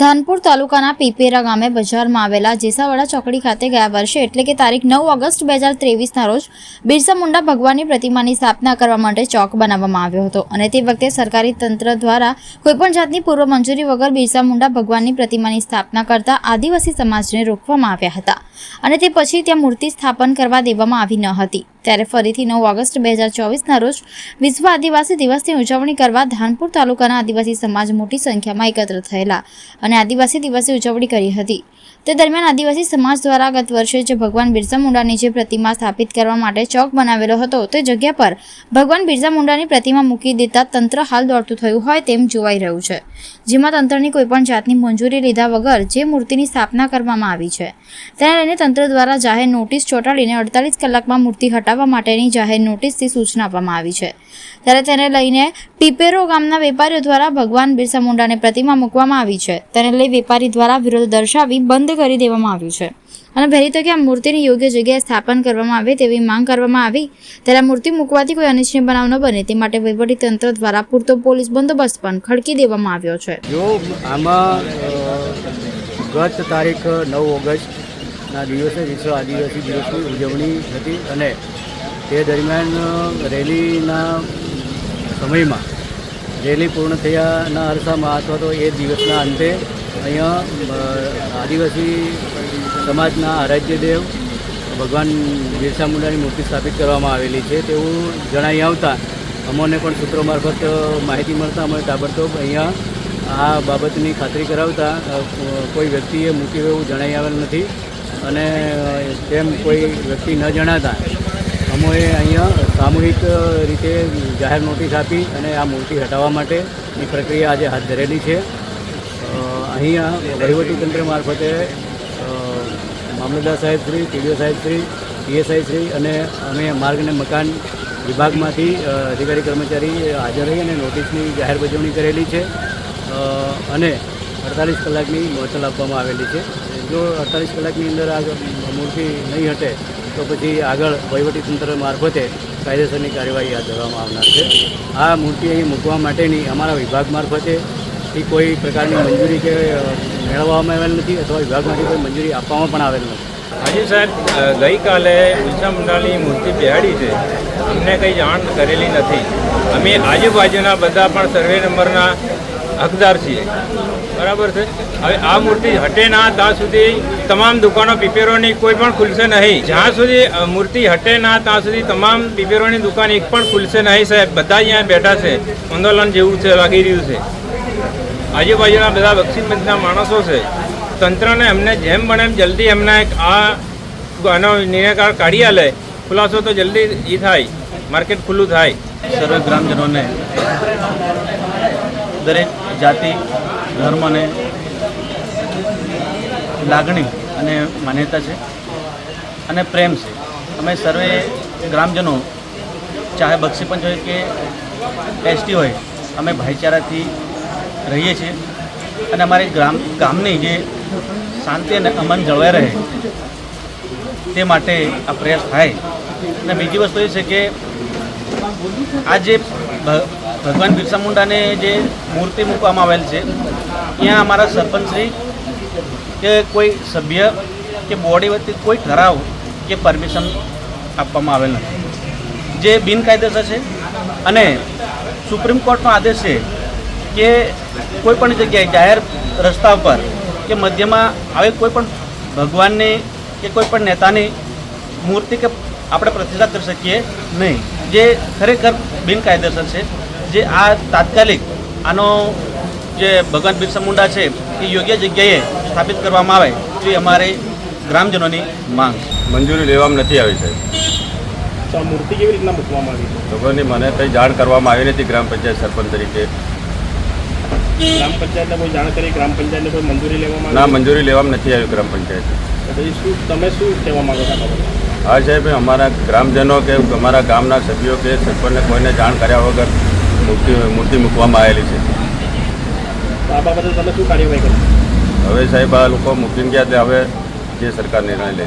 ધાનપુર તાલુકાના પીપેરા ગામે બજારમાં આવેલા જેસાવાડા ચોકડી ખાતે ગયા વર્ષે એટલે કે તારીખ નવ ઓગસ્ટ બે હજાર ત્રેવીસના રોજ બિરસા મુંડા ભગવાનની પ્રતિમાની સ્થાપના કરવા માટે ચોક બનાવવામાં આવ્યો હતો. અને તે વખતે સરકારી તંત્ર દ્વારા કોઈપણ જાતની પૂર્વ મંજૂરી વગર બિરસા મુંડા ભગવાનની પ્રતિમાની સ્થાપના કરતા આદિવાસી સમાજને રોકવામાં આવ્યા હતા. અને તે પછી ત્યાં મૂર્તિ સ્થાપન કરવા દેવામાં આવી ન હતી. ત્યારે ફરીથી નવ ઓગસ્ટ બે હજાર ચોવીસના રોજ વિશ્વ આદિવાસી દિવસની ઉજવણી કરવા ધાનપુર તાલુકાના આદિવાસી સમાજ મોટી સંખ્યામાં એકત્ર થયેલા અને આદિવાસી દિવસની ઉજવણી કરી હતી. તે દરમિયાન આદિવાસી સમાજ દ્વારા ગત વર્ષે જે ભગવાન બિરસા મુંડાની જે પ્રતિમા સ્થાપિત કરવા માટે ચોક બનાવેલો હતો, તે જગ્યા પર ભગવાન બિરસા મુંડાની પ્રતિમા મૂકી દેતા તંત્ર હાલ દોડતું થયું હોય તેમ જોવાઈ રહ્યું છે, જેમાં તંત્રની કોઈપણ જાતની મંજૂરી લીધા વગર જે મૂર્તિની સ્થાપના કરવામાં આવી છે. તેને લઈને તંત્ર દ્વારા જાહેર નોટિસ ચોંટાડીને અડતાલીસ કલાકમાં મૂર્તિ હટાવવા માટેની જાહેર નોટિસથી સૂચના આપવામાં આવી છે. ત્યારે તેને લઈને પીપેરો ગામના વેપારીઓ દ્વારા ભગવાન બિરસા મુંડાની પ્રતિમા મૂકવામાં આવી છે. તેને લઈ વેપારી દ્વારા વિરોધ દર્શાવી બંધ કરી દેવામાં આવ્યું છે. અને વહેલી તકે આ મૂર્તિની યોગ્ય જગ્યાએ સ્થાપન કરવામાં આવે તેવી માંગ કરવામાં આવી. ત્યારે મૂર્તિ મૂકવાથી કોઈ અનિચ્છનીય બનાવ ન બને તે માટે વહીવટી તંત્ર દ્વારા પૂરતો પોલીસ બંદોબસ્ત પણ ખડકી દેવામાં આવ્યો છે. જો આમાં ગત તારીખ નવ ઓગસ્ટના દિવસે વિશ્વ આદિવાસી દિવસની ઉજવણી હતી અને તે દરમિયાન રેલીના સમયમાં, રેલી પૂર્ણ થયાના અરસામાં અથવા તો એ દિવસના અંતે અહીંયા આદિવાસી સમાજના આરાધ્યદેવ ભગવાન બિરસા મુંડાની મૂર્તિ સ્થાપિત કરવામાં આવેલી છે તેવું જણાઈ આવતા અમોને પણ સૂત્રો મારફત માહિતી મળતા અમે તાબડતોબ અહીંયા આ બાબતની ખાતરી કરાવતા કોઈ વ્યક્તિએ મૂક્યું એવું જણાઈ આવેલ નથી અને તેમ કોઈ વ્યક્તિ ન જણાતા અમોએ અહીંયા સામૂહિક રીતે જાહેર નોટિસ આપી અને આ મૂર્તિ હટાવવા માટેની પ્રક્રિયા આજે હાથ ધરેલી છે. અહીંયા વહીવટીતંત્ર મારફતે મામલતદાર સાહેબ શ્રી ટીડીઓ સાહેબ શ્રી, પીએસઆઈ શ્રી અને અમે માર્ગ અને મકાન વિભાગમાંથી અધિકારી કર્મચારી હાજર રહી અને નોટિસની જાહેર બજવણી કરેલી છે. અને અડતાલીસ કલાકની મોચલ આપવામાં આવેલી છે. જો અડતાલીસ કલાકની અંદર આ મૂર્તિ નહીં હટે તો પછી આગળ વહીવટીતંત્ર મારફતે કાયદેસરની કાર્યવાહી હાથ ધરવામાં આવનાર છે. આ મૂર્તિ અહીં મૂકવા માટેની અમારા વિભાગ મારફતે એ કોઈ પ્રકારની મંજૂરી કે મેળવવામાં આવેલ નથી અથવા વિભાગમાંથી કોઈ મંજૂરી આપવામાં પણ આવેલ નથી. હાજી સાહેબ ગઈકાલે ઉષા મુંડાની મૂર્તિ બિહાડી છે. અમને કંઈ જાણ કરેલી નથી. અમે આજુબાજુના બધા પણ સર્વે નંબરના હકદાર છીએ. બરાબર છે? હવે આ મૂર્તિ હટે ના ત્યાં સુધી તમામ દુકાનો પીપેરોની કોઈ પણ ખુલશે નહીં. જ્યાં સુધી મૂર્તિ હટે ના ત્યાં સુધી તમામ પીપેરોની દુકાન એક પણ ખુલશે નહીં સાહેબ. બધા અહીંયા બેઠા છે. આંદોલન જેવું છે, લાગી રહ્યું છે. આજુબાજુના બધા બક્ષીપંચના માણસો છે. તંત્રને અમને જેમ બને એમ જલ્દી એક આ આનો નિર્ણયકાર કાઢી આલે. ખુલાસો તો જલ્દી એ થાય. માર્કેટ ખુલ્લું થાય. સર્વે ગ્રામજનોને દરેક જાતિ, ધર્મને લાગણી અને માન્યતા છે અને પ્રેમ છે. અમે સર્વે ગ્રામજનો ચાહે બક્ષી પંચ હોય કે એસટી હોય, અમે ભાઈચારાથી રહીએ છીએ અને અમારી ગ્રામ, ગામની જે શાંતિ અને અમન જળવાઈ રહે તે માટે આ પ્રયાસ થાય. અને બીજી વસ્તુ એ છે કે આ જે ભગવાન બિરસા મુંડાને જે મૂર્તિ મૂકવામાં આવેલ છે, ત્યાં અમારા સરપંચશ્રી કે કોઈ સભ્ય કે બોડી વતી કોઈ ઠરાવ કે પરમિશન આપવામાં આવેલ નથી. જે બિનકાયદેસર છે અને સુપ્રીમ કોર્ટનો આદેશ છે કે કોઈ પણ જગ્યાએ જાહેર રસ્તા ઉપર કે મધ્યમાં આવે કોઈ પણ ભગવાનની કે કોઈ પણ નેતાની મૂર્તિ કે આપણે પ્રતિષ્ઠા કરી શકીએ નહીં. જે ખરેખર બિનકાયદેસર છે જે આ તાત્કાલિક આનો જે ભગવાન બિરસા મુંડા છે એ યોગ્ય જગ્યાએ સ્થાપિત કરવામાં આવે તે અમારી ગ્રામજનોની માંગ. મંજૂરી લેવામાં નથી આવી સાહેબ. તો મૂર્તિ કેવી રીતના મૂકવામાં આવી? લોકોની મને કંઈ જાણ કરવામાં આવી નથી ગ્રામ પંચાયત સરપંચ તરીકે. ગ્રામ પંચાયતને કોઈ જાણ કરી ગ્રામ પંચાયતને કોઈ મંજૂરી લેવામાં ના મંજૂરી લેવામાં નથી આવી ગ્રામ પંચાયત. શું તમે શું કહેવા માંગો છો આ હા સાહેબ અમારા ગ્રામજનો કે અમારા ગામના સભ્યો કે સરપંચને કોઈને જાણ કર્યા વગર મૂર્તિ મૂર્તિ મૂકવામાં આવેલી છે. આ બાબતે તમે શું કાર્યવાહી હવે સાહેબ આ લોકો મૂકીને ગયા હવે જે સરકાર નિર્ણય લે